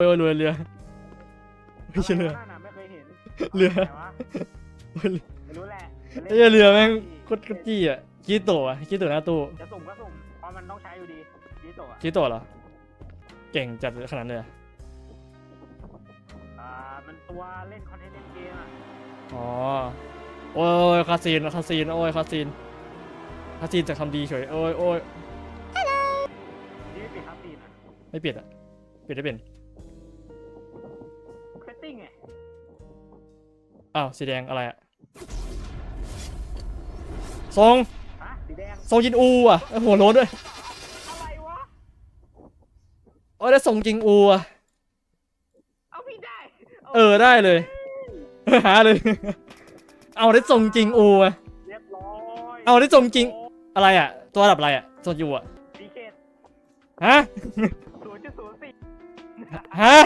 โอ้ยเรือเรือไม่ใช่เรือนั่นน่ะไม่เคยเห็นเรือไหนวะโอ้ยไม่รู้แหละไอ้เหี้ยเรือแม่งโคตรกระจี้อะคิโตะอะคิโตะหน้าตู้จะสุ่มก็สุ่มเพราะมันต้องใช้อยู่ดีดิโตะอะคิโตะเหรอเก่งจัดขนาดนั้นเลยเหรออ่ามันตัวเล่นคอนเทนต์เล่นเกมอะอ๋อโอ้ยคาซีนคาซีนโอ้ยคาซีนคาซีนจะทำดีเฉยโอ้ยโอ้ยที่ไม่ปิดคัสซีนอะไม่เปลี่ยนอะเปลี่ยนได้เป็นเซ ตติ้งไงอ้าวสีแดงอะไรอะทรงฮะสีแดงทรงจินอูอะเอ้ยหัวโล้นด้วยอะไรวะ โอ้ยได้ทรงจิงอูอะ เอาพี่ได้าเออได้เลย หาเลย เอาได้ทรงจริงอูอะ เรียบร้อยเอาได้ทรงจริง อะไรอะ ตัวระดับอะไรอะทรงยูอะดีเคทฮะศูนย์จุดศูนย์สี่ฮะ